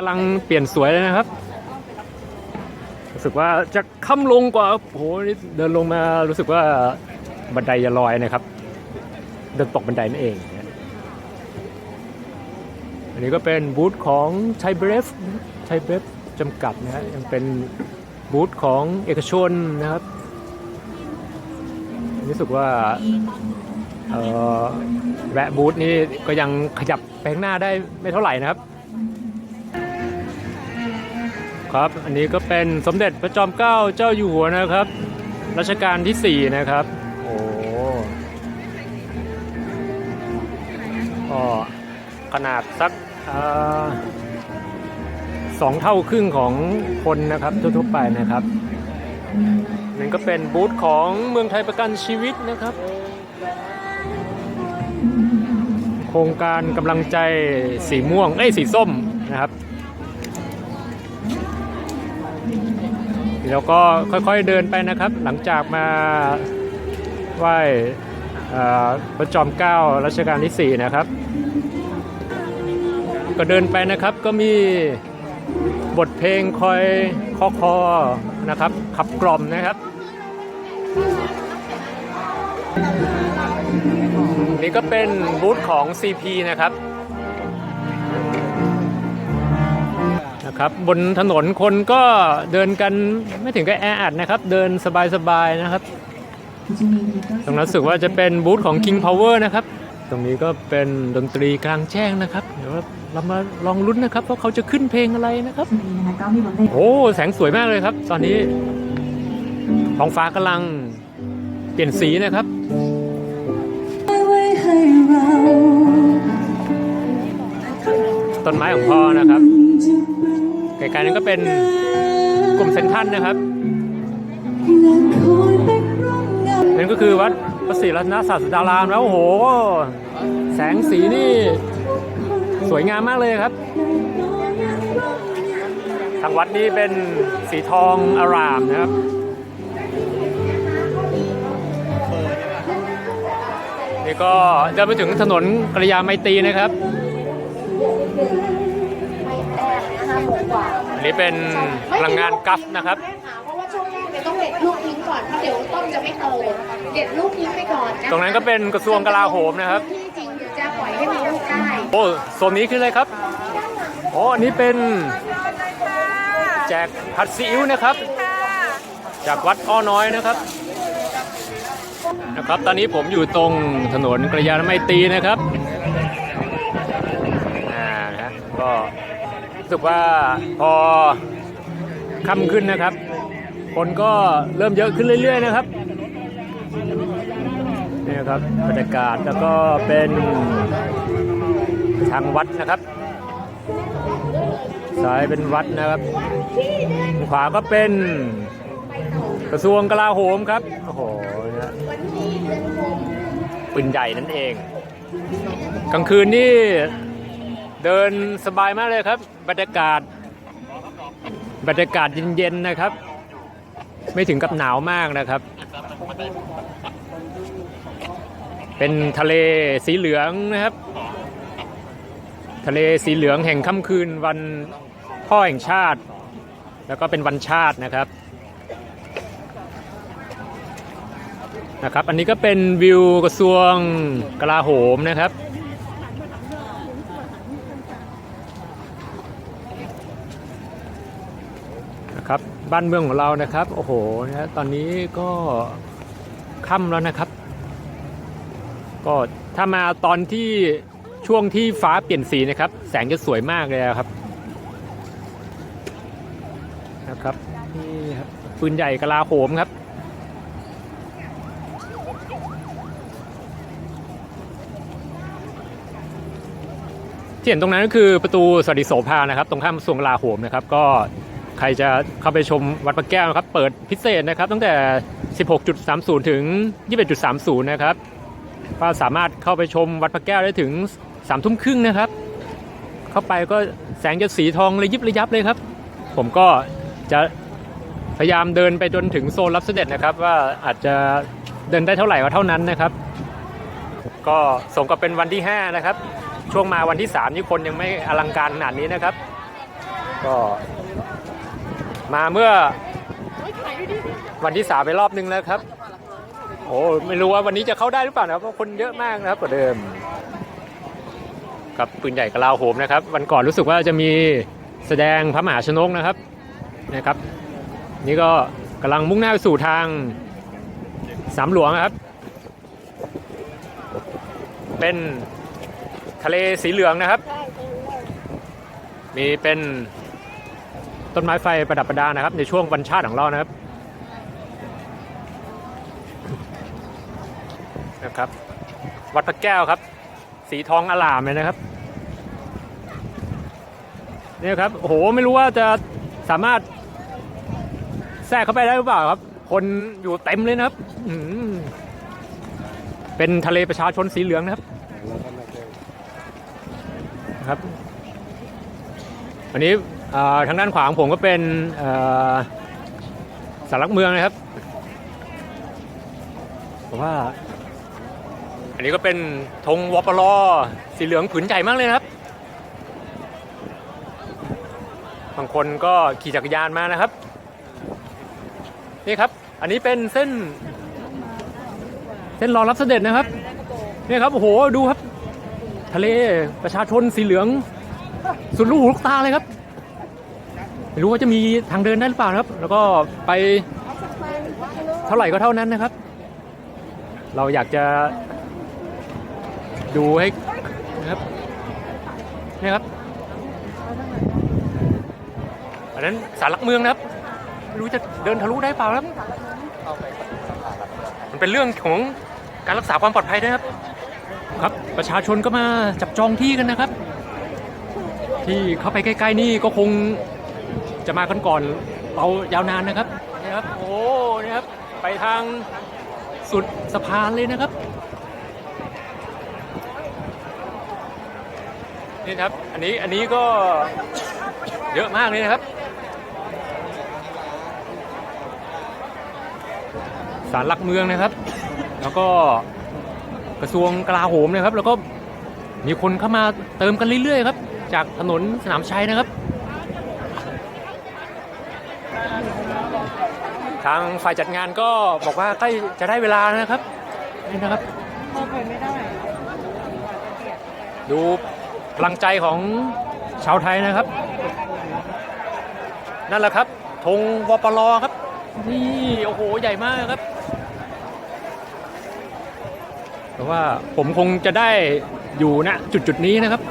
กำลังเปลี่ยนสวยเลยนะครับ รู้สึกว่าจะค่ำลงกว่าโอ้โหนี่เดินลงมารู้สึกว่าบันไดจะลอยนะครับ เดินตกบันไดนั่นเอง อันนี้ก็เป็นบูธของไทเบรฟไทเบรฟจำกัดนะฮะยังเป็นบูธของเอกชนนะครับรู้สึกว่าแวะบูธนี่ก็ยังขยับไปข้างหน้าได้ไม่เท่าไหร่นะครับ ครับ อันนี้ก็เป็นสมเด็จพระจอมเกล้าเจ้าอยู่หัวนะครับ รัชกาลที่ 4 นะครับ โอ้ก็ขนาดสักอสองเท่าครึ่งของคนนะครับทั่วๆไปนะครับนั่นก็เป็นบูธของเมืองไทยประกันชีวิตนะครับ โครงการกำลังใจสีม่วงเอ้ยสีส้มนะครับ แล้วก็ค่อยๆเดินไปนะครับ หลังจากมาไหว้พระจอมเกล้ารัชกาลที่ 4 นะครับ ก็เดินไปนะครับก็มีบทเพลงคอยคอคอนะครับ ขับกล่อมนะครับ นี่ก็เป็นบูธของ CP นะครับ นะครับบนถนนคนก็เดินกันไม่ถึงกับแออัดนะครับ เดินสบายๆนะครับ ตรงนั้นรู้สึกว่าจะเป็นบูธของ King Power นะครับ ตรงนี้ก็เป็นดนตรีกลางแจ้งนะครับ เดี๋ยวเรามาลองลุ้นนะครับว่าเขาจะขึ้นเพลงอะไรนะครับ โอ้ แสงสวยมากเลยครับ ตอนนี้ท้องฟ้ากำลังเปลี่ยนสีนะครับต้นไม้ของพ่อนะครับ จะเป็นไกลๆนั้นก็เป็นกลุ่มเซนทันนะครับ นั่นก็คือวัดพระศรีรัตนศาสดารามแล้วโอ้โห แสงสีนี่สวยงามมากเลยครับ ทางวัดนี้เป็นสีทองอารามนะครับนี่ก็เดินไปถึงถนนกระยาไมตรีนะครับ อันนี้เป็นพลังงานกัฟนะครับ เพราะว่าช่วงแรกเนี่ยต้องเด็ดลูกทิ้งก่อนเพราะเดี๋ยวต้นจะไม่โตเด็ดลูกทิ้งไปก่อนนะตรงนั้นก็เป็นกระทรวงกลาโหมนะครับ ที่จริงเดี๋ยวจะปล่อยให้มีลูกได้โอ้โซนนี้คืออะไรครับอ๋ออันนี้เป็นแจกผัดซีอิ๊วนะครับ จากวัดอ้อน้อยนะครับนะครับ ตอนนี้ผมอยู่ตรงถนนกระยาณไมตรีนะครับ อ่านะฮะก็ รู้สึกว่าพอค่ำขึ้นนะครับ คนก็เริ่มเยอะขึ้นเรื่อย ๆ นะครับนี่ครับบรรยากาศแล้วก็เป็นทางวัดนะครับซ้ายเป็นวัดนะครับ ขวาก็เป็นกระทรวงกลาโหมครับ โอ้โหนะปืนใหญ่นั่นเอง กลางคืนนี่ เดินสบายมากเลยครับ บรรยากาศ บรรยากาศเย็นๆนะครับ ไม่ถึงกับหนาวมากนะครับ เป็นทะเลสีเหลืองนะครับ ทะเลสีเหลืองแห่งค่ำคืนวันพ่อแห่งชาติ แล้วก็เป็นวันชาตินะครับนะครับ อันนี้ก็เป็นวิวกระทรวงกลาโหมนะครับ นะครับบ้านเมืองของเรานะครับโอ้โหนะตอนนี้ก็ค่ำแล้วนะครับ ก็ถ้ามาตอนที่ช่วงที่ฟ้าเปลี่ยนสีนะครับ แสงจะสวยมากเลยครับนะครับนี่ครับปืนใหญ่กลาโหมครับที่เห็นตรงนั้นก็คือประตูสวัสดิโสภานะครับ ตรงข้ามกระทรวงกลาโหมนะครับ ก็ ใครจะเข้าไปชมวัดพระแก้วนะครับ เปิดพิเศษนะครับ ตั้งแต่ 16.30 ถึง 21.30 นะครับก็สามารถเข้าไปชมวัดพระแก้วได้ถึงสามทุ่มครึ่งนะครับ เข้าไปก็แสงจะสีทองระยิบระยับเลยครับ ผมก็จะพยายามเดินไปจนถึงโซนรับเสด็จนะครับ ว่าอาจจะเดินได้เท่าไหร่ก็เท่านั้นนะครับ ก็สมกับเป็นวันที่ 5 นะครับ ช่วงมาวันที่ 3 นี่คนยังไม่อลังการขนาดนี้นะครับ ก็ มาเมื่อวันที่สามไปรอบนึงแล้วครับ โอ้ไม่รู้ว่าวันนี้จะเข้าได้หรือเปล่านะครับเพราะคนเยอะมากนะครับกว่าเดิม กับปืนใหญ่กระลาโหมนะครับ วันก่อนรู้สึกว่าจะมีแสดงพระมหาชนกนะครับนะครับ นี่ก็กำลังมุ่งหน้าไปสู่ทางสามหลวงนะครับ เป็นทะเลสีเหลืองนะครับ มีเป็น ต้นไม้ไฟประดับประดานะครับ ในช่วงวันชาติของเรานะครับนะครับ วัดพระแก้วครับ สีทองอลามเลยนะครับเนี่ยครับโอ้โหไม่รู้ว่าจะสามารถแทรกเข้าไปได้หรือเปล่าครับ คนอยู่เต็มเลยนะครับเป็นทะเลประชาชนสีเหลืองนะครับครับ อันนี้ ทางด้านขวาของผมก็เป็นสารลักเมืองนะครับเพราะว่า อันนี้ก็เป็นธงวปลอสีเหลืองผืนใหญ่มากเลยนะครับ บางคนก็ขี่จักรยานมานะครับ นี่ครับ อันนี้เป็นเส้น เส้นรอรับเสด็จนะครับนี่ครับโอ้โหดูครับ ทะเลประชาชนสีเหลือง สุดลูกหูลูกตาเลยครับ ไม่รู้ว่าจะมีทางเดินได้หรือเปล่าครับ แล้วก็ไปเท่าไหร่ก็เท่านั้นนะครับ เราอยากจะดูให้นะครับนี่ครับอันนั้นสารหลักเมืองนะครับไม่รู้จะเดินทะลุได้เปล่าครับ มันเป็นเรื่องของการรักษาความปลอดภัยนะครับ ครับประชาชนก็มาจับจองที่กันนะครับ ที่เข้าไปใกล้ ๆ นี่ก็คง จะมากันก่อนเรายาวนานนะครับนี่ครับ โอ้นี่ครับ ไปทางสุดสะพานเลยนะครับ นี่ครับ อันนี้ อันนี้ก็เยอะมากเลยนะครับศาลหลักเมืองนะครับ แล้วก็กระทรวงกลาโหมนะครับ แล้วก็มีคนเข้ามาเติมกันเรื่อยๆครับ จากถนนสนามชัยนะครับ ทางฝ่ายจัดงานก็บอกว่าใกล้จะได้เวลานะครับนี่นะครับ ดูพลังใจของชาวไทยนะครับ นั่นแหละครับธงวปลครับ นี่โอ้โหใหญ่มากครับแต่ว่าผมคงจะได้อยู่ณจุดจุดนี้นะครับ